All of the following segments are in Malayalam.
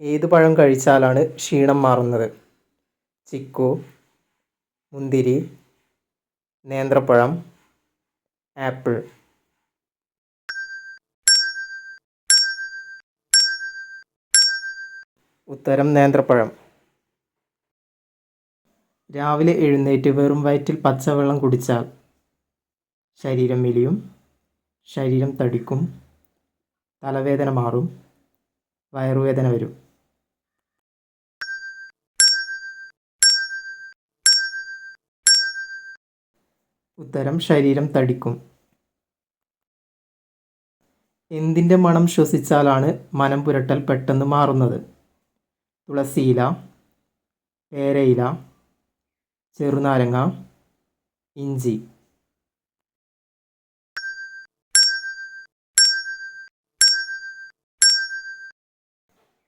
ഏത് പഴം കഴിച്ചാലാണ് ക്ഷീണം മാറുന്നത്? ചിക്കു മുന്തിരി നേന്ത്രപ്പഴം ആപ്പിൾ. ഉത്തരം നേന്ത്രപ്പഴം. രാവിലെ എഴുന്നേറ്റ് വെറും വയറ്റിൽ പച്ചവെള്ളം കുടിച്ചാൽ ശരീരം മെലിയും ശരീരം തടിക്കും തലവേദന മാറും വയറുവേദന വരും. ഉത്തരം ശരീരം തടിക്കും. എന്തിന്റെ മണം ശ്വസിച്ചാലാണ് മനം പുരട്ടൽ പെട്ടെന്ന് മാറുന്നത്? തുളസിയില പേരയില ചെറുനാരങ്ങ ഇഞ്ചി.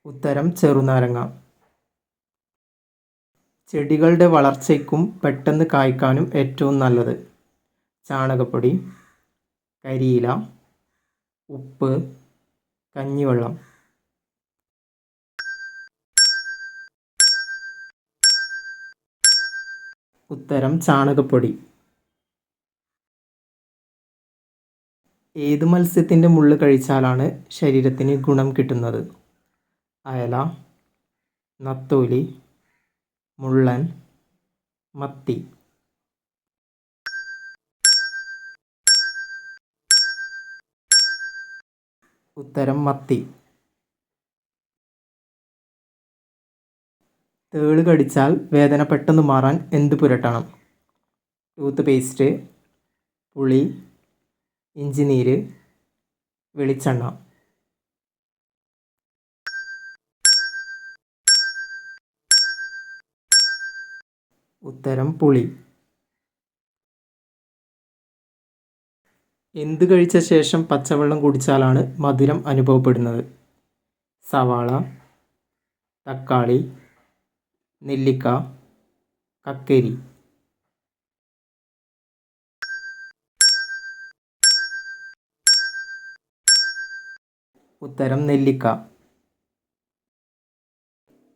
ഉത്തരം ചെറുനാരങ്ങ. ചെടികളുടെ വളർച്ചയ്ക്കും പെട്ടെന്ന് കായ്ക്കാനും ഏറ്റവും നല്ലത്. ചാണകപ്പൊടി കരിയില ഉപ്പ് കഞ്ഞിവെള്ളം. ഉത്തരം ചാണകപ്പൊടി. ഏത് മത്സ്യത്തിന്റെ മുള്ള് കഴിച്ചാലാണ് ശരീരത്തിന് ഗുണം കിട്ടുന്നത്? അയല നത്തോലി മുള്ളൻ മത്തി. ഉത്തരം മത്തി. തേൾ കടിച്ചാൽ വേദന പെട്ടെന്ന് മാറാൻ എന്ത് പുരട്ടണം? ടൂത്ത് പേസ്റ്റ് പുളി ഇഞ്ചിനീര് വെളിച്ചെണ്ണ. ഉത്തരം പുളി. എന്ത് കഴിച്ച ശേഷം പച്ചവെള്ളം കുടിച്ചാലാണ് മധുരം അനുഭവപ്പെടുന്നത്? സവാള തക്കാളി നെല്ലിക്ക കക്കരി. ഉത്തരം നെല്ലിക്ക.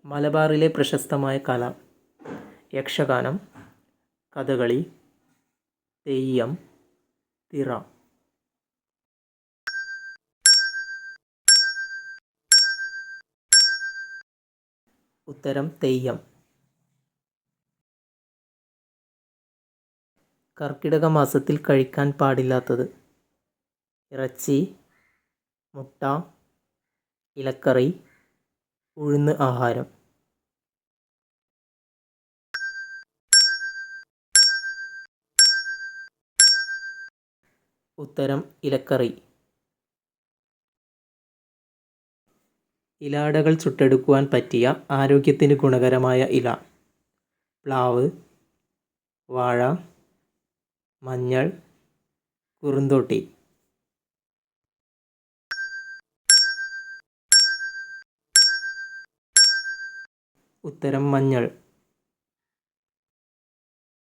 മലബാറിലെ പ്രശസ്തമായ കല. യക്ഷഗാനം കഥകളി തെയ്യം തിറ. ഉത്തരം തെയ്യം. കർക്കിടക മാസത്തിൽ കഴിക്കാൻ പാടില്ലാത്തത്. ഇറച്ചി മുട്ട ഇലക്കറി ഉഴുന്ന് ആഹാരം. ഉത്തരം ഇലക്കറി. ഇലാടകൾ ചുട്ടെടുക്കുവാൻ പറ്റിയ ആരോഗ്യത്തിന് ഗുണകരമായ ഇല. പ്ലാവ് വാഴ മഞ്ഞൾ കുറുന്തോട്ടി. ഉത്തരം മഞ്ഞൾ.